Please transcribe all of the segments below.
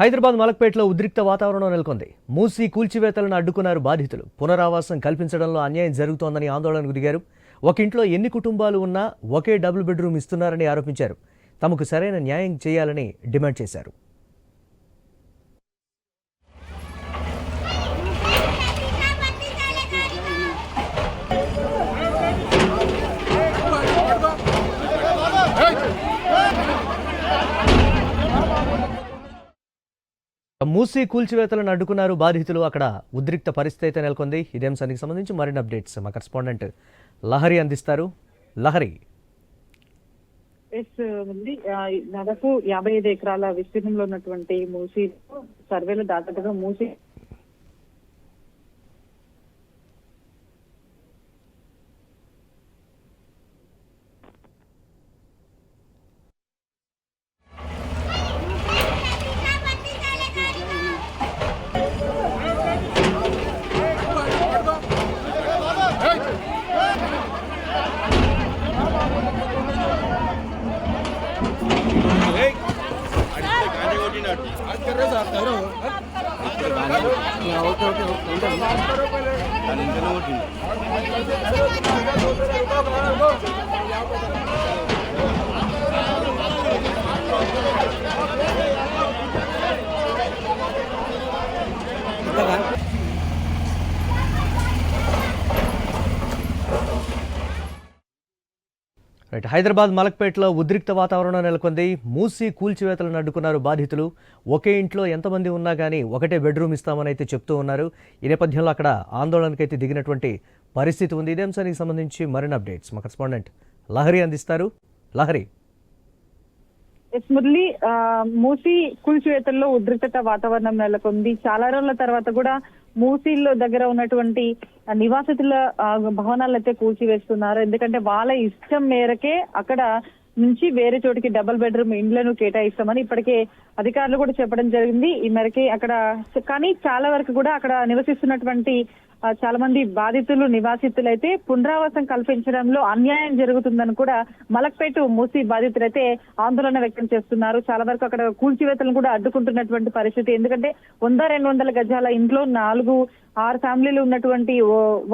హైదరాబాద్ మలక్పేటలో ఉద్రిక్త వాతావరణం నెలకొంది. మూసి కూల్చివేతలను అడ్డుకున్నారు బాధితులు. పునరావాసం కల్పించడంలో అన్యాయం జరుగుతోందని ఆందోళనకు దిగారు. ఒక ఇంట్లో ఎన్ని కుటుంబాలు ఉన్నా ఒకే డబుల్ బెడ్రూమ్ ఇస్తున్నారని ఆరోపించారు. తమకు సరైన న్యాయం చేయాలని డిమాండ్ చేశారు. మూసి కూల్చివేతలను అడ్డుకున్నారు బాధితులు. అక్కడ ఉద్రిక్త పరిస్థితి అయితే నెలకొంది. ఇదే అంశానికి సంబంధించి మరిన్ని అప్డేట్స్ మా కరెస్పాండెంట్ లహరి అందిస్తారు. లహరి. ఎస్ ఉంది. దాదాపు యాభై ఐదు ఎకరాల విస్తీర్ణంలో ఉన్నటువంటి మూసి సర్వేలో దాదాపుగా మూసి ఓకే ఓకే ఉంటాను రైట్ హైదరాబాద్ మలక్పేటలో ఉద్రిక్త వాతావరణం నెలకొంది. మూసి కూల్చివేతలను అడ్డుకున్నారు బాధితులు. ఒకే ఇంట్లో ఎంతమంది ఉన్నా కానీ ఒకటే బెడ్రూమ్ ఇస్తామని అయితే చెప్తూ ఉన్నారు. ఈ నేపథ్యంలో అక్కడ ఆందోళనకైతే దిగినటువంటి పరిస్థితి ఉంది. ఇదే అంశానికి సంబంధించి మరిన్ని అప్డేట్స్ మా కరెస్పాండెంట్ లహరి అందిస్తారు. లహరి. మురళి ఆ, మూసి కూల్చివేతల్లో ఉద్రిక్తత వాతావరణం నెలకొంది. చాలా రోజుల తర్వాత కూడా మూసీల్లో దగ్గర ఉన్నటువంటి నివాసితుల ఆ, అయితే కూల్చివేస్తున్నారు. ఎందుకంటే వాళ్ళ ఇష్టం మేరకే అక్కడ నుంచి వేరే చోటికి డబుల్ బెడ్రూమ్ ఇండ్లను కేటాయిస్తామని ఇప్పటికే అధికారులు కూడా చెప్పడం జరిగింది. ఈ మేరకే అక్కడ కానీ చాలా వరకు కూడా అక్కడ నివసిస్తున్నటువంటి చాలా మంది బాధితులు నివాసితులు అయితే పునరావాసం కల్పించడంలో అన్యాయం జరుగుతుందని కూడా మలక్పేట మూసి బాధితులైతే ఆందోళన వ్యక్తం చేస్తున్నారు. చాలా వరకు అక్కడ కూల్చివేతలను కూడా అడ్డుకుంటున్నటువంటి పరిస్థితి. ఎందుకంటే వంద రెండు వందల గజాల ఇంట్లో నాలుగు ఆరు ఫ్యామిలీలు ఉన్నటువంటి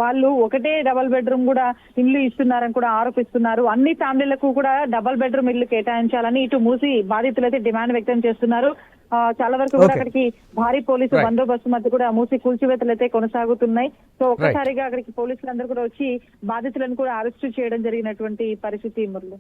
వాళ్ళు ఒకటే డబల్ బెడ్రూమ్ కూడా ఇల్లు ఇస్తున్నారని కూడా ఆరోపిస్తున్నారు. అన్ని ఫ్యామిలీలకు కూడా డబల్ బెడ్రూమ్ ఇల్లు కేటాయించాలని ఇటు మూసి బాధితులైతే డిమాండ్ వ్యక్తం చేస్తున్నారు. చాలా వరకు కూడా. అక్కడికి భారీ పోలీసు. బందోబస్తు మధ్య కూడా మూసి కూల్చివేతలు అయితే కొనసాగుతున్నాయి సో ఒక్కసారిగా అక్కడికి పోలీసులందరూ కూడా వచ్చి బాధితులను కూడా అరెస్టు చేయడం జరిగినటువంటి పరిస్థితి మురళి